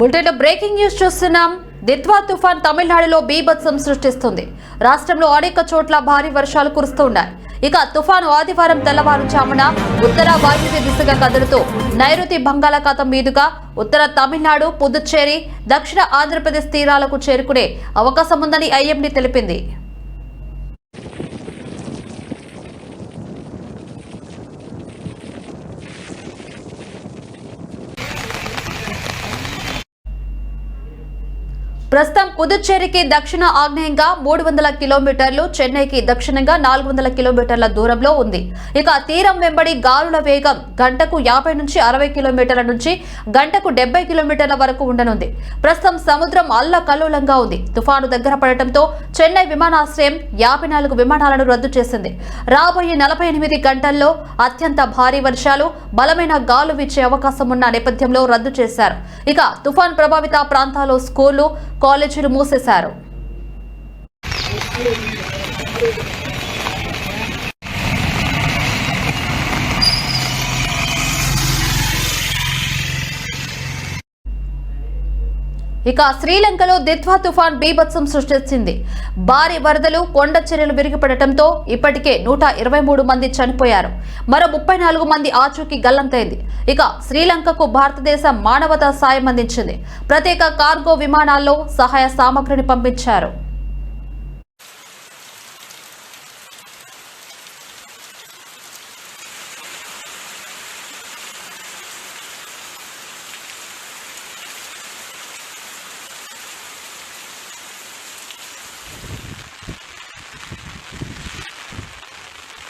బులెటిన్లో breaking news చూస్తున్నాం. దిత్వా తుఫాన్ తమిళనాడులో బీభత్సం సృష్టిస్తుంది. రాష్ట్రంలో అనేక చోట్ల భారీ వర్షాలు కురుస్తున్నాయి ఇక తుఫాను ఆదివారం తెల్లవారుజామున ఉత్తర వాయువ్య దిశగా కదులుతూ నైరుతి బంగాళాఖాతం మీదుగా ఉత్తర తమిళనాడు పుదుచ్చేరి దక్షిణ ఆంధ్రప్రదేశ్ తీరాలకు చేరుకునే అవకాశం ఉందని ఐఎండీ తెలిపింది. ప్రస్తుతం పుదుచ్చేరికి దక్షిణ ఆగ్నేయంగా మూడు వందల కిలోమీటర్లు చెన్నైకి దక్షిణంగా నాలుగు వందల కిలోమీటర్ల దూరంలో ఉంది. ఇక తీరం వెంబడి గాలుల వేగం గంటకు యాభై నుంచి అరవై కిలోమీటర్ల నుంచి గంటకు డెబ్బై కిలోమీటర్ల వరకు ఉండనుంది. ప్రస్తుతం సముద్రం అల్లకల్లోలంగా ఉంది. తుఫాను దగ్గర పడటంతో చెన్నై విమానాశ్రయం యాభై నాలుగు విమానాలను రద్దు చేసింది. రాబోయే నలభై ఎనిమిది గంటల్లో అత్యంత భారీ వర్షాలు బలమైన గాలు వీచే అవకాశం ఉన్న నేపథ్యంలో రద్దు చేశారు. ఇక తుఫాన్ ప్రభావిత ప్రాంతాల్లో స్కూళ్ళు కాలేజీలు మూసేశారు. ఇక శ్రీలంకలో దిత్వా తుఫాన్ బీభత్సం సృష్టించింది. భారీ వరదలు కొండ చర్యలు విరిగిపడటంతో ఇప్పటికే నూట ఇరవై మూడు మంది చనిపోయారు. మరో ముప్పై నాలుగు మంది ఆచూకీ గల్లంతైంది. ఇక శ్రీలంకకు భారతదేశం మానవతా సాయం అందించింది. ప్రత్యేక కార్గో విమానాల్లో సహాయ సామగ్రిని పంపించారు.